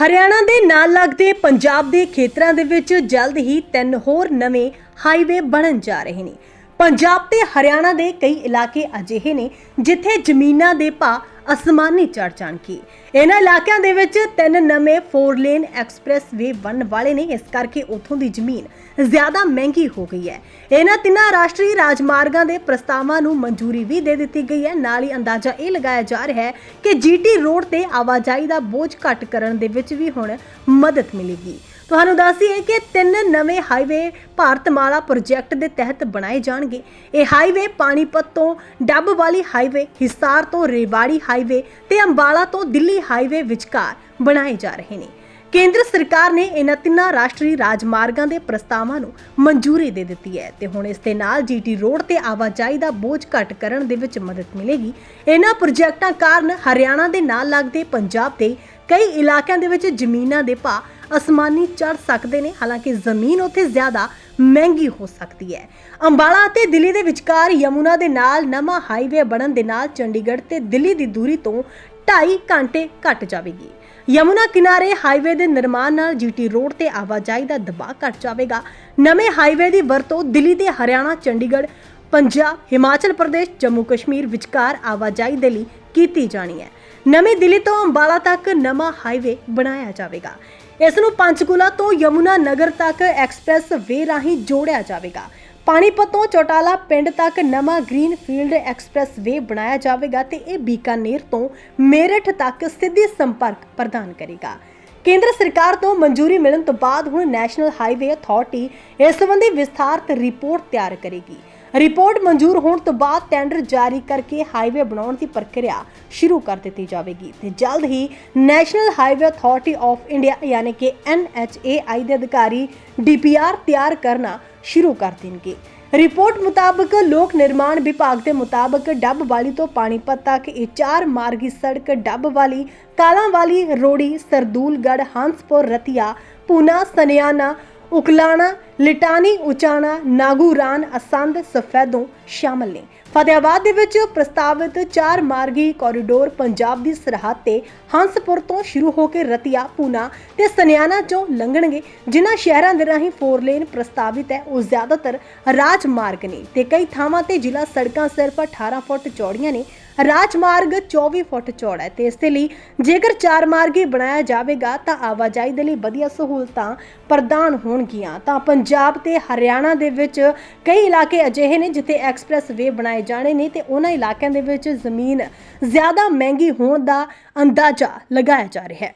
ਹਰਿਆਣਾ ਦੇ ਨਾਲ ਲੱਗਦੇ ਪੰਜਾਬ ਦੇ ਖੇਤਰਾਂ ਦੇ ਵਿੱਚ ਜਲਦ ਹੀ ਤਿੰਨ ਹੋਰ ਨਵੇਂ ਹਾਈਵੇ ਬਣਨ ਜਾ ਰਹੇ ਨੇ। ਪੰਜਾਬ ਤੇ ਹਰਿਆਣਾ ਦੇ ਕਈ ਇਲਾਕੇ ਅਜਿਹੇ ਨੇ ਜਿੱਥੇ ਜ਼ਮੀਨਾਂ ਦੇ ਭਾਅ ਅਸਮਾਨੀ ਚੜ ਜਾਣਗੇ ਇਹਨਾਂ ਇਲਾਕਿਆਂ ਦੇ ਵਿੱਚ ਤਿੰਨ ਨਵੇਂ 4 ਲੇਨ ਐਕਸਪ੍ਰੈਸ ਵੇ ਬਣਨ ਵਾਲੇ ਨੇ, ਇਸ ਕਰਕੇ ਉਥੋਂ ਦੀ ਜ਼ਮੀਨ ਜ਼ਿਆਦਾ ਮਹਿੰਗੀ ਹੋ ਗਈ ਹੈ। ਇਹਨਾਂ ਤਿੰਨਾਂ ਰਾਸ਼ਟਰੀ ਰਾਜਮਾਰਗਾਂ ਦੇ ਪ੍ਰਸਤਾਵਾਂ ਨੂੰ ਮਨਜ਼ੂਰੀ ਵੀ ਦੇ ਦਿੱਤੀ ਗਈ ਹੈ। ਨਾਲ ਹੀ ਅੰਦਾਜ਼ਾ ਇਹ ਲਗਾਇਆ ਜਾ ਰਿਹਾ ਹੈ ਕਿ ਜੀਟੀ ਰੋਡ ਤੇ ਆਵਾਜਾਈ ਦਾ ਬੋਝ ਘੱਟ ਕਰਨ ਦੇ ਵਿੱਚ ਵੀ ਹੁਣ ਮਦਦ ਮਿਲੇਗੀ। ਤੁਹਾਨੂੰ ਦੱਸੀਏ ਕਿ ਤਿੰਨ ਨਵੇਂ ਹਾਈਵੇ ਭਾਰਤਮਾਲਾ ਪ੍ਰੋਜੈਕਟ ਦੇ ਤਹਿਤ ਬਣਾਏ ਜਾਣਗੇ। ਇਹ ਹਾਈਵੇ ਪਾਣੀਪਤ ਤੋਂ ਡੱਬ ਵਾਲੀ ਹਾਈਵੇ, ਹਿਸਾਰ ਤੋਂ ਰੇਵਾੜੀ ਹਾਈਵੇ ਤੇ ਅੰਬਾਲਾ ਤੋਂ ਦਿੱਲੀ ਹਾਈਵੇ ਵਿਚਕਾਰ ਬਣਾਏ ਜਾ ਰਹੇ ਨੇ। ਕੇਂਦਰ ਸਰਕਾਰ ਨੇ ਇਹਨਾਂ ਤਿੰਨਾਂ ਰਾਸ਼ਟਰੀ ਰਾਜਮਾਰਗਾਂ ਦੇ ਪ੍ਰਸਤਾਵਾਂ ਨੂੰ ਮਨਜ਼ੂਰੀ ਦੇ ਦਿੱਤੀ ਹੈ ਤੇ ਹੁਣ ਇਸ ਦੇ ਨਾਲ ਜੀਟੀ ਰੋਡ ਤੇ ਆਵਾਜਾਈ ਦਾ ਬੋਝ ਘੱਟ ਕਰਨ ਦੇ ਵਿੱਚ ਮਦਦ ਮਿਲੇਗੀ। ਇਹਨਾਂ ਪ੍ਰੋਜੈਕਟਾਂ ਕਾਰਨ ਹਰਿਆਣਾ ਦੇ ਨਾਲ ਲੱਗਦੇ ਪੰਜਾਬ ਦੇ ਕਈ ਇਲਾਕਿਆਂ ਦੇ ਵਿੱਚ ਜ਼ਮੀਨਾਂ ਦੇ ਭਾਅ ਅਸਮਾਨੀ ਚੜ ਸਕਦੇ ਨੇ, ਹਾਲਾਂਕਿ ਜ਼ਮੀਨ ਉੱਥੇ ਜ਼ਿਆਦਾ ਮਹਿੰਗੀ ਹੋ ਸਕਦੀ ਹੈ। ਅੰਬਾਲਾ ਅਤੇ ਦਿੱਲੀ ਦੇ ਵਿਚਕਾਰ ਯਮੁਨਾ ਦੇ ਨਾਲ ਨਵਾਂ ਹਾਈਵੇ ਬਣਨ ਦੇ ਨਾਲ ਚੰਡੀਗੜ੍ਹ ਤੇ ਦਿੱਲੀ ਦੀ ਦੂਰੀ ਤੋਂ 2.5 ਘੰਟੇ ਘਟ ਜਾਵੇਗੀ। ਯਮੁਨਾ ਕਿਨਾਰੇ ਹਾਈਵੇ ਦੇ ਨਿਰਮਾਣ ਨਾਲ ਜੀਟੀ ਰੋਡ ਤੇ ਆਵਾਜਾਈ ਦਾ ਦਬਾਅ ਘਟ ਜਾਵੇਗਾ। ਨਵੇਂ ਹਾਈਵੇ ਦੀ ਵਰਤੋਂ ਦਿੱਲੀ ਤੇ ਹਰਿਆਣਾ, ਚੰਡੀਗੜ੍ਹ, ਪੰਜਾਬ, ਹਿਮਾਚਲ ਪ੍ਰਦੇਸ਼, ਜੰਮੂ ਕਸ਼ਮੀਰ ਵਿਚਕਾਰ ਆਵਾਜਾਈ ਦੇ ਲਈ ਕੀਤੀ ਜਾਣੀ ਹੈ। ਨਵੀਂ ਦਿੱਲੀ ਤੋਂ ਅੰਬਾਲਾ ਤੱਕ ਨਵਾਂ ਹਾਈਵੇ ਬਣਾਇਆ ਜਾਵੇਗਾ। ਇਸ ਨੂੰ ਪੰਚਕੂਲਾ ਤੋਂ ਯਮੁਨਾ ਨਗਰ ਤੱਕ ਐਕਸਪ੍ਰੈਸ ਵੇ ਰਾਹੀਂ ਜੋੜਿਆ ਜਾਵੇਗਾ। ਪਾਣੀਪਤ ਤੋਂ ਚੌਟਾਲਾ ਪਿੰਡ ਤੱਕ ਨਵਾਂ ਗ੍ਰੀਨ ਫੀਲਡ ਐਕਸਪ੍ਰੈਸ ਵੇ ਬਣਾਇਆ ਜਾਵੇਗਾ ਤੇ ਇਹ ਬੀਕਾਨੇਰ ਤੋਂ ਮੇਰਠ ਤੱਕ ਸਿੱਧੀ ਸੰਪਰਕ ਪ੍ਰਦਾਨ ਕਰੇਗਾ। ਕੇਂਦਰ ਸਰਕਾਰ ਤੋਂ ਮਨਜ਼ੂਰੀ ਮਿਲਣ ਤੋਂ ਬਾਅਦ ਹੁਣ ਨੈਸ਼ਨਲ ਹਾਈਵੇ ਅਥਾਰਟੀ ਇਸ ਸੰਬੰਧੀ ਵਿਸਥਾਰਤ ਰਿਪੋਰਟ ਤਿਆਰ ਕਰੇਗੀ। ਰਿਪੋਰਟ ਮਨਜ਼ੂਰ ਹੋਣ ਤੋਂ ਬਾਅਦ ਟੈਂਡਰ ਜਾਰੀ ਕਰਕੇ ਹਾਈਵੇ ਬਣਾਉਣ ਦੀ ਪ੍ਰਕਿਰਿਆ ਸ਼ੁਰੂ ਕਰ ਦਿੱਤੀ ਜਾਵੇਗੀ ਤੇ ਜਲਦ ਹੀ national highway authority of India ਯਾਨੀ ਕਿ NHAI ਦੇ ਅਧਿਕਾਰੀ DPR ਤਿਆਰ ਕਰਨਾ ਸ਼ੁਰੂ ਕਰ ਦੇਣਗੇ। ਰਿਪੋਰਟ ਮੁਤਾਬਕ ਲੋਕ ਨਿਰਮਾਣ ਵਿਭਾਗ ਦੇ ਮੁਤਾਬਕ ਡੱਬ ਵਾਲੀ ਤੋਂ ਪਾਣੀਪਤ ਤੱਕ ਇਹ ਚਾਰ ਮਾਰਗੀ ਸੜਕ ਡੱਬ ਵਾਲੀ, ਕਾਲਾਂ ਵਾਲੀ ਰੋੜੀ ਸਰਦੂਲਗੜ ਹੰਸਪੁਰ, ਰਤੀਆ, ਪੂਨਾ ਸਨਿਆਣਾ ਉਕਲਾਣਾ ਲਿਟਾਨੀ ਉਚਾਣਾ ਨਾਗੂਰਾਨ ਅਸੰਦ, ਸਫੈਦੋਂ ਸ਼ਾਮਲ ਨੇ। ਫਤਿਆਬਾਦ ਦੇ ਵਿੱਚ ਪ੍ਰਸਤਾਵਿਤ ਚਾਰ ਮਾਰਗੀ ਕੋਰੀਡੋਰ ਪੰਜਾਬ ਦੀ ਸਰਹੱਦ ਤੇ ਹੰਸਪੁਰ ਤੋਂ ਸ਼ੁਰੂ ਹੋ ਕੇ ਰਤੀਆ, ਪੂਨਾ ਤੇ ਸਨਿਆਣਾ ਚੋਂ ਲੰਘਣਗੇ, ਜਿਨ੍ਹਾਂ ਸ਼ਹਿਰਾਂ ਦੇ ਰਾਹੀਂ ਫੋਰ ਲੇਨ ਪ੍ਰਸਤਾਵਿਤ ਹੈ। ਉਹ ਜ਼ਿਆਦਾਤਰ ਰਾਜਮਾਰਗ ਨੇ ਤੇ ਕਈ ਥਾਵਾਂ ਤੇ ਜ਼ਿਲ੍ਹਾ ਸੜਕਾਂ ਸਿਰਫ 18 ਫੁੱਟ ਚੌੜੀਆਂ ਨੇ। ਰਾਜਮਾਰਗ 24 ਫੁੱਟ ਚੌੜਾ ਹੈ ਤੇ ਇਸ ਦੇ ਲਈ ਜੇਕਰ ਚਾਰ ਮਾਰਗੀ ਬਣਾਇਆ ਜਾਵੇਗਾ ਤਾਂ ਆਵਾਜਾਈ ਦੇ ਲਈ ਵਧੀਆ ਸਹੂਲਤਾਂ ਪ੍ਰਦਾਨ ਹੋਣਗੀਆਂ। ਤਾਂ ਪੰਜਾਬ ਤੇ ਹਰਿਆਣਾ ਦੇ ਵਿੱਚ ਕਈ ਇਲਾਕੇ ਅਜਿਹੇ ਨੇ ਜਿੱਥੇ ਐਕਸਪ੍ਰੈਸ ਵੇ ਬਣਾਏ ਜਾਣੇ ਨੇ ਤੇ ਉਹਨਾਂ ਇਲਾਕਿਆਂ ਦੇ ਵਿੱਚ ਜ਼ਮੀਨ ਜ਼ਿਆਦਾ ਮਹਿੰਗੀ ਹੋਣ ਦਾ ਅੰਦਾਜ਼ਾ ਲਗਾਇਆ ਜਾ ਰਿਹਾ ਹੈ।